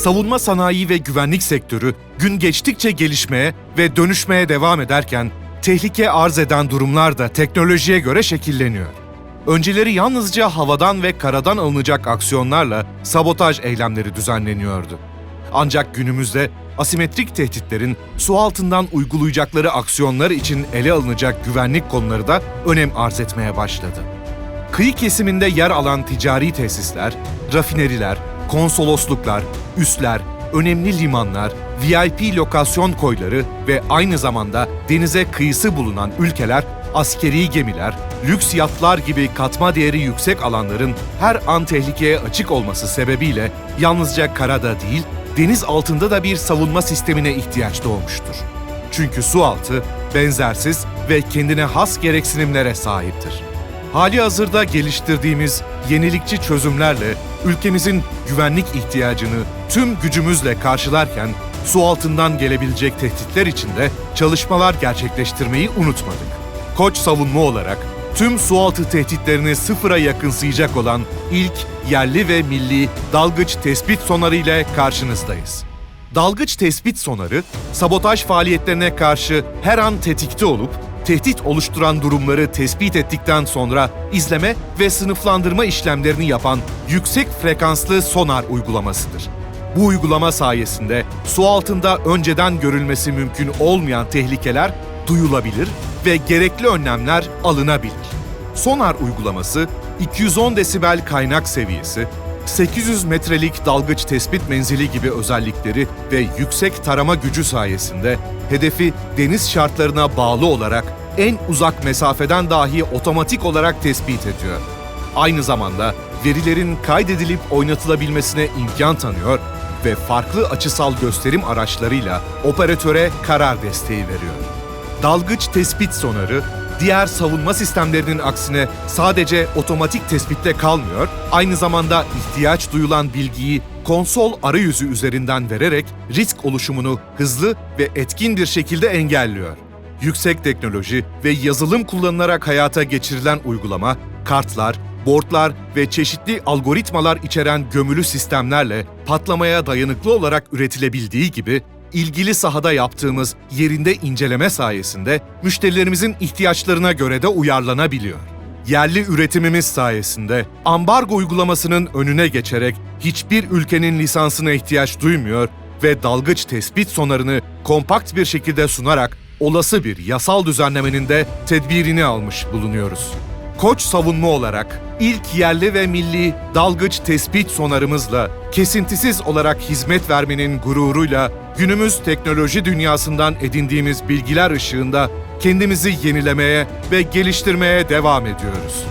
savunma sanayi ve güvenlik sektörü gün geçtikçe gelişmeye ve dönüşmeye devam ederken tehlike arz eden durumlar da teknolojiye göre şekilleniyor. Önceleri yalnızca havadan ve karadan alınacak aksiyonlarla sabotaj eylemleri düzenleniyordu. Ancak günümüzde asimetrik tehditlerin su altından uygulayacakları aksiyonlar için ele alınacak güvenlik konuları da önem arz etmeye başladı. Kıyı kesiminde yer alan ticari tesisler, rafineriler, konsolosluklar, üsler, önemli limanlar, VIP lokasyon koyları ve aynı zamanda denize kıyısı bulunan ülkeler, askeri gemiler, lüks yatlar gibi katma değeri yüksek alanların her an tehlikeye açık olması sebebiyle yalnızca karada değil, deniz altında da bir savunma sistemine ihtiyaç doğmuştur. Çünkü su altı benzersiz ve kendine has gereksinimlere sahiptir. Hali hazırda geliştirdiğimiz yenilikçi çözümlerle ülkemizin güvenlik ihtiyacını tüm gücümüzle karşılarken su altından gelebilecek tehditler için de çalışmalar gerçekleştirmeyi unutmadık. Koç savunma olarak tüm sualtı tehditlerini sıfıra yakınsayacak olan ilk yerli ve milli dalgıç tespit sonarı ile karşınızdayız. Dalgıç tespit sonarı, sabotaj faaliyetlerine karşı her an tetikte olup, tehdit oluşturan durumları tespit ettikten sonra izleme ve sınıflandırma işlemlerini yapan yüksek frekanslı sonar uygulamasıdır. Bu uygulama sayesinde su altında önceden görülmesi mümkün olmayan tehlikeler duyulabilir ve gerekli önlemler alınabilir. Sonar uygulaması 210 desibel kaynak seviyesi, 800 metrelik dalgıç tespit menzili gibi özellikleri ve yüksek tarama gücü sayesinde hedefi deniz şartlarına bağlı olarak en uzak mesafeden dahi otomatik olarak tespit ediyor. Aynı zamanda verilerin kaydedilip oynatılabilmesine imkan tanıyor ve farklı açısal gösterim araçlarıyla operatöre karar desteği veriyor. Dalgıç tespit sonarı, diğer savunma sistemlerinin aksine sadece otomatik tespitte kalmıyor, aynı zamanda ihtiyaç duyulan bilgiyi konsol arayüzü üzerinden vererek risk oluşumunu hızlı ve etkin bir şekilde engelliyor. Yüksek teknoloji ve yazılım kullanılarak hayata geçirilen uygulama, kartlar, boardlar ve çeşitli algoritmalar içeren gömülü sistemlerle patlamaya dayanıklı olarak üretilebildiği gibi ilgili sahada yaptığımız yerinde inceleme sayesinde müşterilerimizin ihtiyaçlarına göre de uyarlanabiliyor. Yerli üretimimiz sayesinde ambargo uygulamasının önüne geçerek hiçbir ülkenin lisansına ihtiyaç duymuyor ve dalgıç tespit sonarını kompakt bir şekilde sunarak olası bir yasal düzenlemenin de tedbirini almış bulunuyoruz. Koç savunma olarak ilk yerli ve milli dalgıç tespit sonarımızla kesintisiz olarak hizmet vermenin gururuyla günümüz teknoloji dünyasından edindiğimiz bilgiler ışığında kendimizi yenilemeye ve geliştirmeye devam ediyoruz.